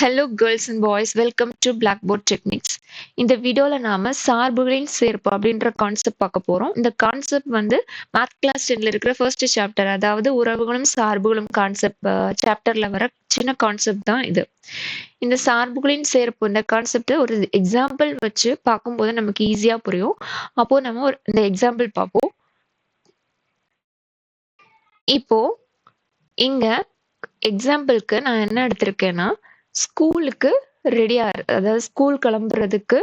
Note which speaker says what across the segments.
Speaker 1: Hello girls and boys welcome to blackboard techniques இந்த வீடியோவில் நாம சார்புகளின் சேர்ப்பு அப்படின்ற கான்செப்ட் பார்க்க போகிறோம் இந்த கான்செப்ட் வந்து மேத் கிளாஸ் டென்ல இருக்கிற ஃபர்ஸ்ட் சாப்டர் அதாவது உறவுகளும் சார்புகளும் கான்செப்ட் சாப்டர்ல வர சின்ன கான்செப்ட் தான் இது. இந்த சார்புகளின் சேர்ப்பு இந்த கான்செப்டை ஒரு எக்ஸாம்பிள் வச்சு பார்க்கும்போது நமக்கு ஈஸியாக புரியும். அப்போ நம்ம ஒரு இந்த எக்ஸாம்பிள் பார்ப்போம். இப்போ இங்க எக்ஸாம்பிளுக்கு நான் என்ன எடுத்திருக்கேன்னா ஸ்கூலுக்கு ரெடியாக அதாவது ஸ்கூல் கிளம்புறதுக்கு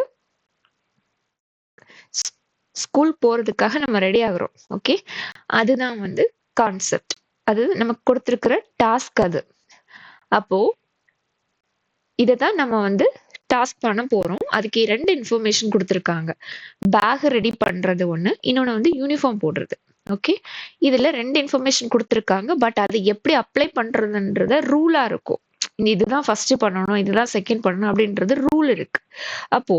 Speaker 1: ஸ்கூல் போகிறதுக்காக நம்ம ரெடி ஆகுறோம். ஓகே அதுதான் வந்து கான்செப்ட் அது நமக்கு கொடுத்துருக்கிற டாஸ்க் அது. அப்போ இதை தான் நம்ம வந்து டாஸ்க் பண்ண போகிறோம் அதுக்கு ரெண்டு இன்ஃபர்மேஷன் கொடுத்துருக்காங்க. பேக் ரெடி பண்ணுறது ஒன்று இன்னொன்று வந்து யூனிஃபார்ம் போடுறது. ஓகே இதில் ரெண்டு இன்ஃபர்மேஷன் கொடுத்துருக்காங்க. பட் அது எப்படி அப்ளை பண்ணுறதுன்றத ரூலாக இருக்கும். இதுதான் ஃபர்ஸ்ட் பண்ணணும் இதுதான் செகண்ட் பண்ணணும் அப்படின்றது ரூல் இருக்கு. அப்போ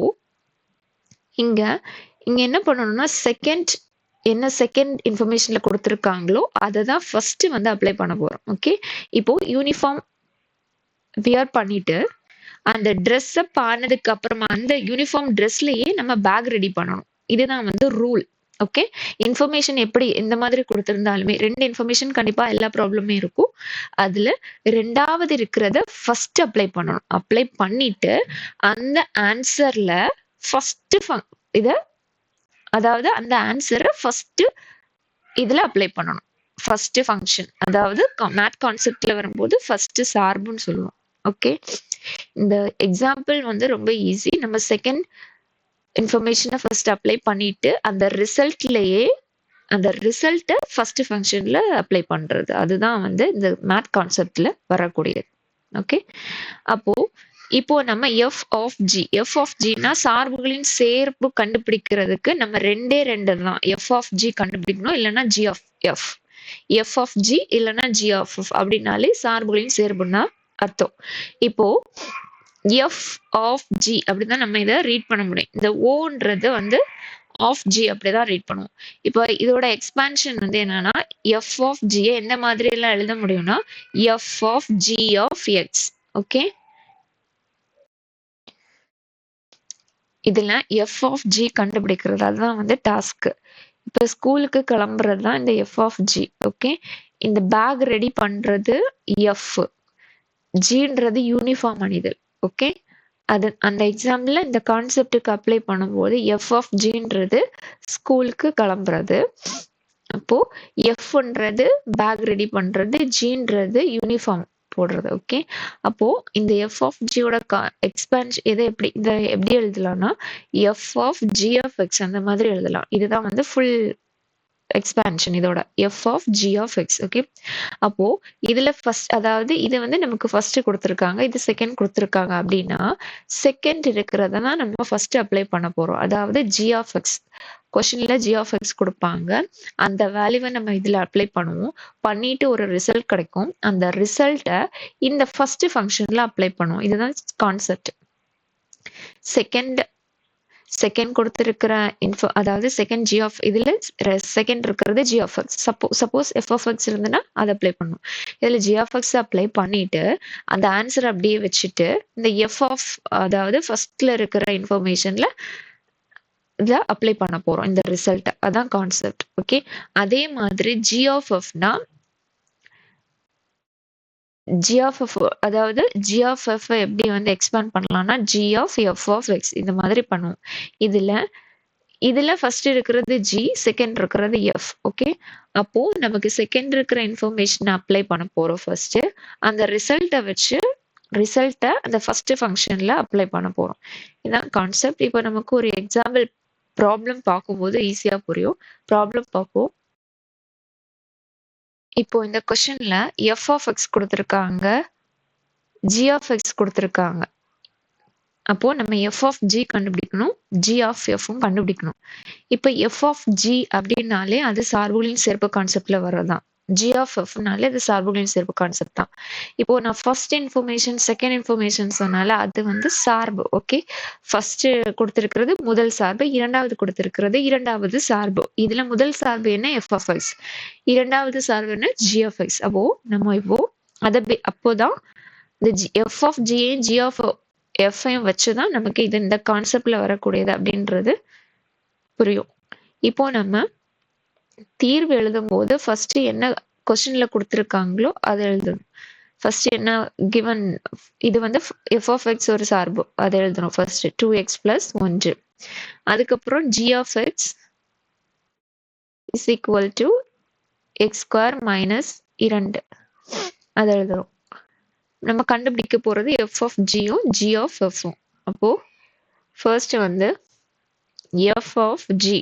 Speaker 1: இங்க இங்க என்ன பண்ணணும்னா செகண்ட் என்ன செகண்ட் இன்ஃபர்மேஷன்ல கொடுத்துருக்காங்களோ அதை தான் ஃபர்ஸ்ட் வந்து அப்ளை பண்ண போறோம். ஓகே இப்போ யூனிஃபார்ம் வியர் பண்ணிட்டு அந்த ட்ரெஸ்ஸை பானதுக்கு அப்புறமா அந்த யூனிஃபார்ம் ட்ரெஸ்லயே நம்ம பேக் ரெடி பண்ணணும். இதுதான் வந்து ரூல் ஓகே இன்ஃபர்மேஷன் எப்படி இந்த மாதிரி கொடுத்துருந்தாலுமே ரெண்டு இன்ஃபர்மேஷன் கண்டிப்பாக எல்லா ப்ராப்ளமே இருக்கும். அதுல ரெண்டாவது இருக்கிறத ஃபர்ஸ்ட் அப்ளை பண்ணணும். அப்ளை பண்ணிட்டு அந்த ஆன்சர்ல ஃபர்ஸ்ட் இத அதாவது அந்த ஆன்சரை ஃபர்ஸ்ட் இதில் அப்ளை பண்ணணும். ஃபஸ்ட்டு ஃபங்க்ஷன் அதாவது மேத் கான்செப்ட்ல வரும்போது ஃபர்ஸ்ட் சார்புன்னு சொல்லுவோம். ஓகே இந்த எக்ஸாம்பிள் வந்து ரொம்ப ஈஸி நம்ம செகண்ட் இன்ஃபர்மேஷனை ஃபர்ஸ்ட் அப்ளை பண்ணிட்டு அந்த ரிசல்ட்லேயே அந்த ரிசல்ட்டை ஃபர்ஸ்ட் ஃபங்க்ஷனில் அப்ளை பண்ணுறது அதுதான் வந்து இந்த மேத் கான்செப்டில் வரக்கூடியது. ஓகே அப்போது இப்போ நம்ம f of g f of ஜினா சார்புகளின் சேர்ப்பு கண்டுபிடிக்கிறதுக்கு நம்ம ரெண்டே ரெண்டு தான். எஃப் ஆஃப் ஜி கண்டுபிடிக்கணும் இல்லைன்னா g of f f of g இல்லைன்னா ஜி ஆஃப் எஃப் அப்படின்னாலே சார்புகளின் சேர்ப்புன்னா அர்த்தம். இப்போ எஃப் ஆஃப் ஜி அப்படிதான் நம்ம இதை ரீட் பண்ண முடியும். இந்த ஓன்றது வந்து ஆஃப் ஜி அப்படிதான் ரீட் பண்ணுவோம். இப்போ இதோட எக்ஸ்பான்ஷன் வந்து என்னன்னா எஃப் ஆஃப் ஜியை எந்த மாதிரி எல்லாம் எழுத முடியும்னா f of g of x okay இதுல எஃப் ஆஃப் ஜி கண்டுபிடிக்கிறது. அதுதான் வந்து டாஸ்க்கு இப்போ ஸ்கூலுக்கு கிளம்புறது தான் இந்த எஃப் ஆஃப் ஜி ஓகே இந்த பேக் ரெடி பண்றது எஃப் ஜின்றது யூனிஃபார்ம் அணிதல். ஓகே அது அந்த எக்ஸாமில் இந்த கான்செப்டுக்கு அப்ளை பண்ணும்போது எஃப் ஆஃப் ஜின்றது ஸ்கூலுக்கு கிளம்புறது. அப்போ எஃப்ன்றது பேக் ரெடி பண்றது ஜின்றது யூனிஃபார்ம் போடுறது ஓகே அப்போ இந்த எஃப் ஆஃப் ஜியோட எக்ஸ்பான்ஸ் இதை எப்படி இதை எப்படி எழுதலாம்னா f of g of x அந்த மாதிரி எழுதலாம். இதுதான் வந்து ஃபுல் எக்ஸ்பான்ஷன் இதோட f of g of x okay அப்போ இதுல ஃபர்ஸ்ட் அதாவது இது வந்து நமக்கு ஃபர்ஸ்ட் கொடுத்துருக்காங்க இது செகண்ட் கொடுத்துருக்காங்க அப்படின்னா செகண்ட் இருக்கிறத தான் நம்ம ஃபர்ஸ்ட் அப்ளை பண்ண போறோம். அதாவது ஜி ஆஃப் எக்ஸ் கொஸ்டின்ல ஜி ஆஃப் எக்ஸ் கொடுப்பாங்க. அந்த வேல்யூவை நம்ம இதுல அப்ளை பண்ணுவோம். பண்ணிட்டு ஒரு ரிசல்ட் கிடைக்கும். அந்த ரிசல்ட்டை இந்த ஃபர்ஸ்ட் ஃபங்க்ஷன்ல அப்ளை பண்ணுவோம். இதுதான் கான்செப்ட் செகண்ட் செகண்ட் கொடுத்துருக்கிற இன்ஃபோ அதாவது செகண்ட் ஜி ஆஃப் இதில் செகண்ட் இருக்கிறது ஜி ஆஃப் எக்ஸ் சப்போ சப்போஸ் எஃப் ஆஃப் எக்ஸ் இருந்ததுன்னா அதை அப்ளை பண்ணும். இதில் ஜி ஆஃப் எக்ஸ் அப்ளை பண்ணிட்டு அந்த ஆன்சர் அப்படியே வச்சுட்டு இந்த எஃப் ஆஃப் அதாவது ஃபர்ஸ்ட்ல இருக்கிற இன்ஃபர்மேஷன்ல இதை அப்ளை பண்ண போகிறோம் இந்த ரிசல்ட் அதான் கான்செப்ட் ஓகே அதே மாதிரி ஜி ஆஃப் எஃப்னா ஜி ஆஃப் எஃப் அதாவது ஜி ஆஃப் எஃப் எப்படி வந்து எக்ஸ்பேண்ட் பண்ணலாம்னா g of f of x இந்த மாதிரி பண்ணுவோம். இதில் இதில் ஃபர்ஸ்ட் இருக்கிறது ஜி செகண்ட் இருக்கிறது எஃப் ஓகே அப்போது நமக்கு செகண்ட் இருக்கிற இன்ஃபர்மேஷனை அப்ளை பண்ண போகிறோம் ஃபர்ஸ்ட்டு அந்த ரிசல்ட்டை வச்சு ரிசல்ட்டை அந்த ஃபஸ்ட்டு ஃபங்க்ஷனில் அப்ளை பண்ண போகிறோம் இதான் கான்செப்ட் இப்போ நமக்கு ஒரு எக்ஸாம்பிள் ப்ராப்ளம் பார்க்கும்போது ஈஸியாக புரியும். ப்ராப்ளம் பார்ப்போம். இப்போ இந்த கொஷனில் எஃப் ஆஃப் எக்ஸ் கொடுத்துருக்காங்க ஜி ஆஃப் எக்ஸ் கொடுத்துருக்காங்க. அப்போது நம்ம எஃப் ஆஃப் ஜி கண்டுபிடிக்கணும் ஜி ஆஃப் எஃப்பும் கண்டுபிடிக்கணும். இப்போ எஃப் ஆஃப் ஜி அப்படின்னாலே அது சார்புகளின் சேர்ப்பு கான்செப்டில் வர்றதுதான். தான் ஆஃப் எஃப்னாலே அது சார்புகளின் சேர்ப்பு கான்செப்ட் தான். இப்போ நான் ஃபர்ஸ்ட் இன்ஃபர்மேஷன் செகண்ட் இன்ஃபர்மேஷன் சொன்னால அது வந்து சார்பு ஓகே ஃபர்ஸ்ட் கொடுத்துருக்கிறது முதல் சார்பு இரண்டாவது கொடுத்துருக்கிறது இரண்டாவது சார்பு இதுல முதல் சார்பு என்ன? எஃப் ஆஃப் எக்ஸ் இரண்டாவது சார்பு என்ன? ஜி ஆஃப் எக்ஸ் அப்போ நம்ம இப்போ அதை அப்போதான் இந்த ஜி எஃப் ஆஃப் ஜியையும் ஜி ஆஃப் எஃப்ஐயும் வச்சு தான் நமக்கு இது இந்த கான்செப்ட்ல வரக்கூடியது அப்படின்றது புரியும். இப்போ நம்ம தீர்வு எழுதும் போது ஃபர்ஸ்ட் என்ன கொஸ்டின்ல கொடுத்துருக்காங்களோ அதை எழுதணும். ஃபர்ஸ்ட் என்ன கிவன் இது வந்து எஃப் ஆஃப் எக்ஸ் ஒரு சார்பு. அதை எழுதணும் ஃபர்ஸ்ட் டூ எக்ஸ் பிளஸ் ஒன்று. அதுக்கப்புறம் g of x is equal to x square minus இரண்டு. அதை எழுதுறோம் நம்ம கண்டுபிடிக்க போகிறது எஃப் ஆஃப் ஜியும் ஜி ஆஃப் எஃப்பும் அப்போ ஃபர்ஸ்ட் வந்து f of g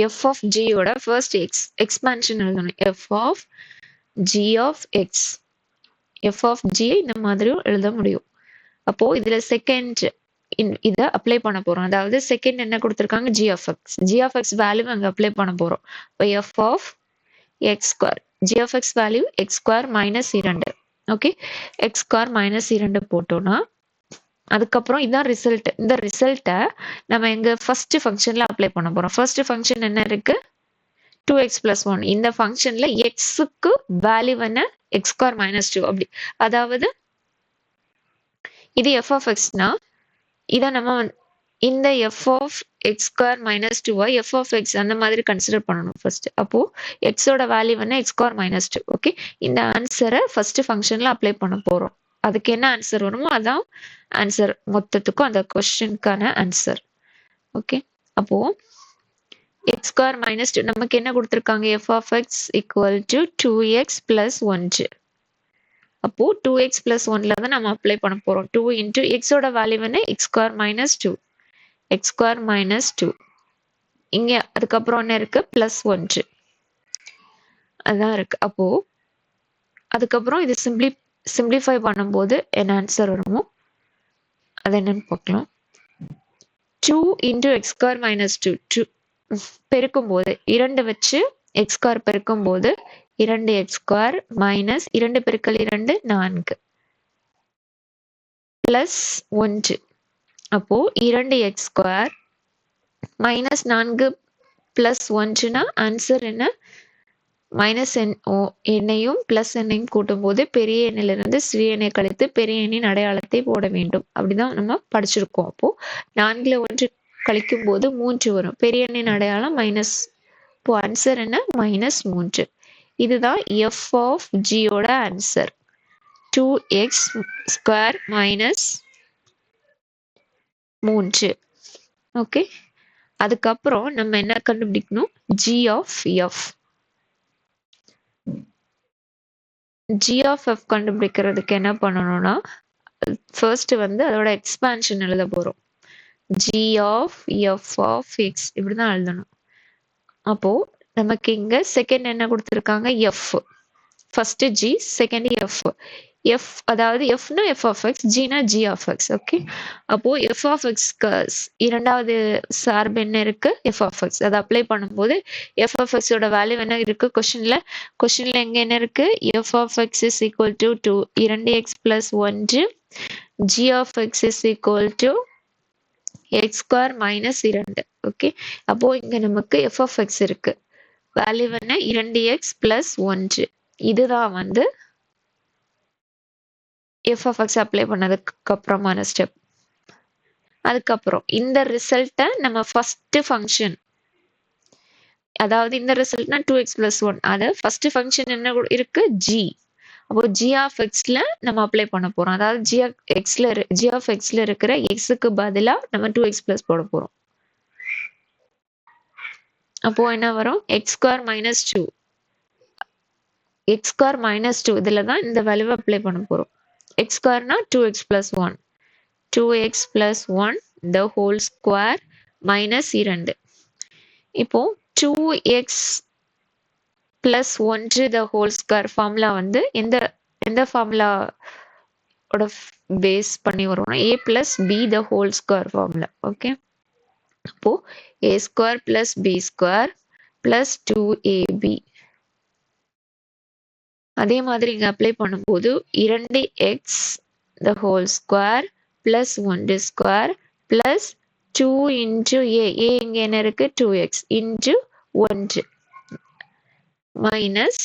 Speaker 1: f of ஜியோட first x expansion எழுதணும். F of g of x f of g இந்த மாதிரியும் எழுத முடியும். அப்போ இதுல செகண்ட் இதை அப்ளை பண்ண போறோம். அதாவது செகண்ட் என்ன கொடுத்துருக்காங்க? G of x g of x value அங்கே அப்ளை பண்ண போறோம். இப்போ f of x square g of x value x square minus இரண்டு. ஓகே எக்ஸ் ஸ்கொயர் மைனஸ் இரண்டு போட்டோம்னா அதுக்கப்புறம் இதான் ரிசல்ட் இந்த ரிசல்ட்டை நம்ம எங்கள் ஃபர்ஸ்ட் ஃபங்க்ஷனில் அப்ளை பண்ண போகிறோம் ஃபர்ஸ்ட் ஃபங்க்ஷன் என்ன இருக்கு? டூ எக்ஸ் பிளஸ் ஒன் இந்த ஃபங்க்ஷனில் எக்ஸுக்கு வேல்யூ என்ன? எக்ஸ் ஸ்கொயர் மைனஸ் டூ அப்படி. அதாவது இது எஃப் ஆஃப் எக்ஸ்னா இதை நம்ம இந்த f of x square minus டூவை எஃப் ஆஃப் எக்ஸ் அந்த மாதிரி கன்சிடர் பண்ணணும் ஃபர்ஸ்ட் அப்போ எக்ஸோட வேல்யூ என்ன? X square minus two okay இந்த ஆன்சரை ஃபர்ஸ்ட் ஃபங்க்ஷனில் அப்ளை பண்ண போகிறோம் அதுக்கு என்ன ஆன்சர் வருமோ அதான் ஆன்சர் மொத்தத்துக்கும் அந்த கொஸ்டினுக்கான ஆன்சர் ஓகே அப்போ எக்ஸ் ஸ்கொயர் மைனஸ் டூ நமக்கு என்ன கொடுத்துருக்காங்க? F of x equal to two x plus ஒன்று அப்போ டூ எக்ஸ் பிளஸ் ஒன்ல தான் நம்ம அப்ளை பண்ண போறோம். டூ இன்டூ எக்ஸோட வேல்யூ வந்து x square minus two x square minus two இங்கே அதுக்கப்புறம் என்ன இருக்கு? பிளஸ் ஒன்று அதான் இருக்கு. அப்போ அதுக்கப்புறம் இது சிம்பிளி சிம்பிளிஃபை பண்ணும்போது என்ன ஆன்சர் வருமோ அது என்னன்னு பார்க்கலாம். டூ இன்டூ எக்ஸ்கார் மைனஸ் டூ டூ பெருக்கும் போது இரண்டு வச்சு எக்ஸ் பெருக்கும் போது இரண்டு எக்ஸ்கார் ஸ்கொயர் மைனஸ் இரண்டு பெருக்கல் இரண்டு நான்கு. பிளஸ் ஒன்று. அப்போ இரண்டு எக்ஸ் ஸ்கொயர் மைனஸ் நான்கு பிளஸ் ஒன்றுனா ஆன்சர் என்ன? மைனஸ் எண் ஓ எண்ணையும் பிளஸ் எண்ணையும் கூட்டும்போது பெரிய எண்ணிலிருந்து சிறிய எண்ணை கழித்து பெரிய எண்ணின் அடையாளத்தை போட வேண்டும். அப்படிதான் நம்ம படிச்சிருக்கோம். அப்போ நான்குல ஒன்று கழிக்கும் போது மூன்று வரும். பெரிய எண்ணின் அடையாளம் மைனஸ் இப்போ ஆன்சர் என்ன? மைனஸ் மூன்று. இதுதான் F of ஜியோட answer two x square minus மூன்று. ஓகே அதுக்கப்புறம் நம்ம என்ன கண்டுபிடிக்கணும்? G of f g of f கண்டுபிடிக்கிறதுக்கு என்ன பண்ணணும்னா ஃபர்ஸ்ட் வந்து அதோட எக்ஸ்பான்ஷன் எழுத போறோம். G of f of x இப்படிதான் எழுதணும். அப்போ நமக்கு இங்க செகண்ட் என்ன கொடுத்துருக்காங்க? F first g second f f அதாவது எஃப்னா எஃப் ஆஃப் எக்ஸ் ஜினா ஜி ஆஃப் எக்ஸ் ஓகே அப்போ எஃப் ஆஃப் எக்ஸ்க்கு இரண்டாவது சார்பு என்ன இருக்கு? எஃப் ஆஃப் எக்ஸ் அதை அப்ளை பண்ணும்போது எஃப் ஆஃப் எக்ஸோட வேல்யூ என்ன இருக்கு? கொஷினில் கொஸ்டின்ல எங்கே என்ன இருக்கு? F of x is equal to two இரண்டு எக்ஸ் பிளஸ் ஒன்று g of x is equal to x square minus இரண்டு ஓகே அப்போது இங்கே நமக்கு எஃப் ஆஃப் எக்ஸ் இருக்கு. வேல்யூ என்ன? இரண்டு எக்ஸ் பிளஸ் ஒன்று. இதுதான் வந்து எஃப்எஃப்எக்ஸ் எக்ஸ் அப்ளை பண்ணதுக்கு அப்புறமான ஸ்டெப் அதுக்கப்புறம் இந்த ரிசல்ட்டை நம்ம ஃபஸ்ட்டு ஃபங்க்ஷன் அதாவது இந்த ரிசல்ட்னா டூ எக்ஸ் பிளஸ் ஒன் அது ஃபர்ஸ்ட் ஃபங்க்ஷன் என்ன இருக்கு? ஜி அப்போ ஜி ஆஃப் எக்ஸ்ல நம்ம அப்ளை பண்ண போறோம். அதாவது ஜி ஆஃப் எக்ஸ்ல ஜி ஆஃப் எக்ஸ்ல இருக்கிற எக்ஸுக்கு பதிலாக நம்ம டூ எக்ஸ் பிளஸ் போட போறோம். அப்போ என்ன வரும்? X square minus two x square minus two இதில் தான் இந்த வேல்யூவை அப்ளை பண்ண போகிறோம் x ஸ்கொயர்னா two x plus one two x plus one the whole square minus இரண்டு. இப்போ டூ எக்ஸ் பிளஸ் ஒன்று த ஹோல் ஸ்கொயர் ஃபார்முலா வந்து எந்த எந்த ஃபார்முலா ஓட பேஸ் பண்ணி வரும்னா a plus b the whole square formula okay அப்போ a square plus b square plus two a b அதே மாதிரி இங்கே அப்ளை பண்ணும்போது இரண்டு x the whole square plus ஒன்று square plus two into a a இங்கே என்ன இருக்கு? டூ எக்ஸ் இன்ட்டு ஒன்று மைனஸ்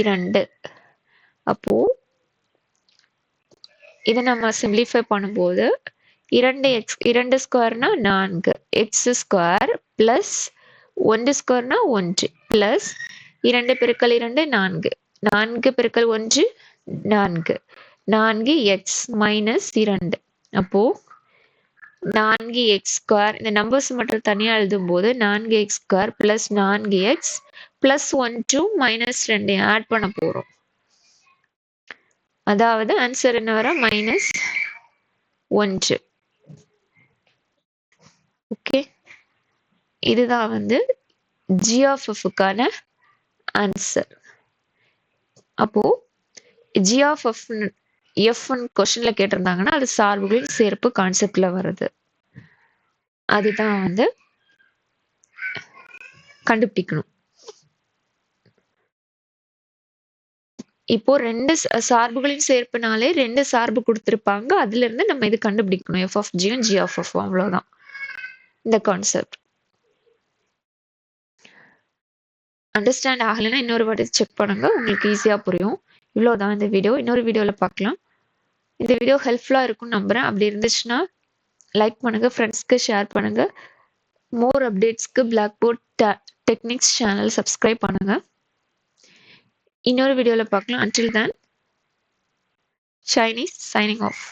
Speaker 1: இரண்டு. அப்போது இதை நம்ம சிம்பிளிஃபை பண்ணும்போது இரண்டு எக்ஸ் இரண்டு ஸ்கொயர்னா நான்கு. எக்ஸ் ஸ்கொயர் ப்ளஸ் ஒன்று ஸ்கொயர்னா ஒன்று ப்ளஸ் இரண்டு பெருக்கல் இரண்டு நான்கு. நான்கு பெருக்கல் ஒன்று நான்கு. நான்கு எக்ஸ் மைனஸ் இரண்டு. அப்போ நான்கு எக்ஸ் ஸ்கொயர் இந்த நம்பர்ஸ் மட்டும் தனியாக எழுதும் போது நான்கு எக்ஸ் ஸ்கொயர் பிளஸ் நான்கு x plus one two minus ரெண்டு ஆட் பண்ண போகிறோம் அதாவது ஆன்சர் என்ன வர மைனஸ் ஒன்று. ஓகே இதுதான் வந்து ஜி ஆன்சர் அப்போது ஜி ஆஃப் எஃப் எஃப்னு கொஷனில் கேட்டிருந்தாங்கன்னா அது சார்புகளின் சேர்ப்பு கான்செப்டில் வருது. அதுதான் வந்து கண்டுபிடிக்கணும். இப்போ ரெண்டு சார்புகளின் சேர்ப்புனாலே ரெண்டு சார்பு கொடுத்துருப்பாங்க. அதுல இருந்து நம்ம இது கண்டுபிடிக்கணும். எஃப் ஆஃப் ஜியும் ஜி ஆஃப் எஃப் அவ்வளோதான் இந்த கான்செப்ட் அண்டர்ஸ்டாண்ட் ஆகலைன்னா இன்னொரு வாட்டி செக் பண்ணுங்கள் உங்களுக்கு ஈஸியாக புரியும். இவ்வளோதான் இந்த வீடியோ இன்னொரு வீடியோவில் பார்க்கலாம். இந்த வீடியோ ஹெல்ப்ஃபுல்லாக இருக்கும்னு நம்புகிறேன் அப்படி இருந்துச்சுன்னா லைக் பண்ணுங்கள் ஃப்ரெண்ட்ஸ்க்கு ஷேர் பண்ணுங்கள் மோர் அப்டேட்ஸ்க்கு blackboard techniques channel subscribe பண்ணுங்கள் இன்னொரு வீடியோவில் பார்க்கலாம். அன்டில் தேன் சைனீஸ் சைனிங் ஆஃப்